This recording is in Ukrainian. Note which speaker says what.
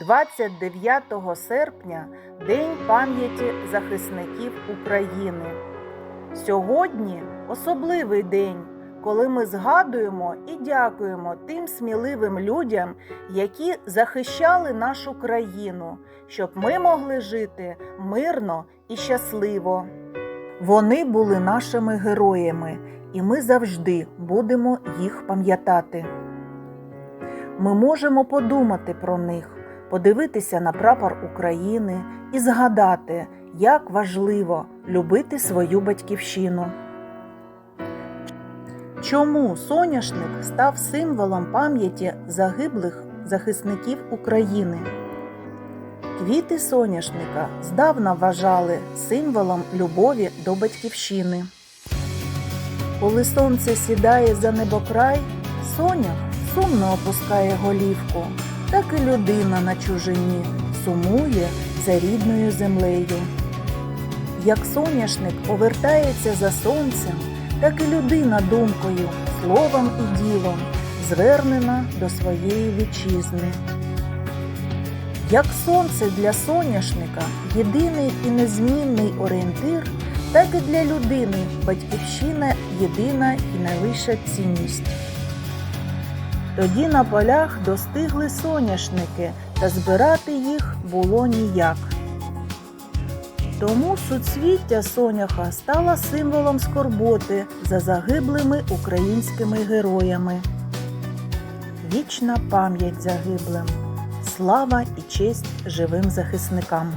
Speaker 1: 29 серпня День пам'яті захисників України. Сьогодні особливий день, коли ми згадуємо і дякуємо тим сміливим людям, які захищали нашу країну, щоб ми могли жити мирно і щасливо. Вони були нашими героями, і ми завжди будемо їх пам'ятати. Ми можемо подумати про них, подивитися на прапор України і згадати, як важливо любити свою батьківщину. Чому соняшник став символом пам'яті загиблих захисників України? Квіти соняшника здавна вважали символом любові до батьківщини. Коли сонце сідає за небокрай, сонях сумно опускає голівку, так і людина на чужині сумує за рідною землею. Як соняшник повертається за сонцем, так і людина думкою, словом і ділом звернена до своєї вітчизни. Як сонце для соняшника єдиний і незмінний орієнтир, так і для людини батьківщина єдина і найвища цінність. Тоді на полях достигли соняшники, та збирати їх було ніяк. Тому суцвіття соняха стало символом скорботи за загиблими українськими героями. Вічна пам'ять загиблим, слава і честь живим захисникам.